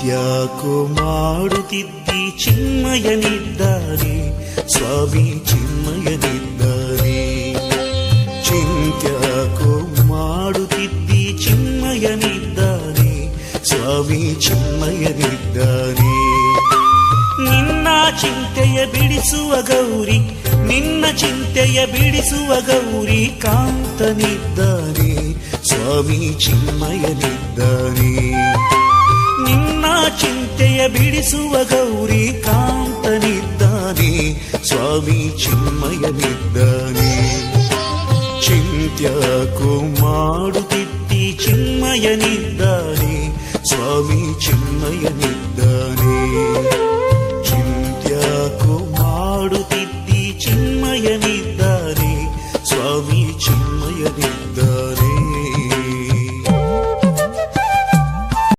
ಚಿಂತ್ಯಾಕೋ ಮಾಡುತ್ತಿದ್ದಿ ಚಿನ್ಮಯನಿದ್ದಾನೆ ಸ್ವಾಮಿ ಚಿನ್ಮಯನಿದ್ದಾನೆ ಚಿಂತ್ಯಾಕೋ ಮಾಡುತ್ತಿದ್ದಿ ಚಿನ್ಮಯನಿದ್ದಾನೆ ಸ್ವಾಮಿ ಚಿನ್ಮಯನಿದ್ದಾನೆ ನಿನ್ನ ಚಿಂತೆಯ ಬಿಡಿಸುವ ಗೌರಿ ನಿನ್ನ ಚಿಂತೆಯ ಬಿಡಿಸುವ ಗೌರಿ ಕಾಂತನಿದ್ದಾನೆ ಸ್ವಾಮಿ ಚಿನ್ಮಯನಿದ್ದಾನೆ ನಿನ್ನ ಬಿಡಿಸುವ ಗೌರಿ ಕಾಂತನಿದ್ದಾನೆ ಸ್ವಾಮಿ ಚಿನ್ಮಯನಿದ್ದಾನೆ ಚಿಂತ್ಯಾಕು ಮಾಡುತ್ತಿತ್ತಿ ಚಿನ್ಮಯನಿದ್ದಾನೆ ಸ್ವಾಮಿ ಚಿನ್ಮಯನಿದ್ದಾನೆ ಚಿಂತ್ಯಾಕು ಮಾಡುತ್ತಿತ್ತಿ ಚಿನ್ಮಯನಿದ್ದಾನೆ ಸ್ವಾಮಿ ಚಿನ್ಮಯನಿದ್ದಾನೆ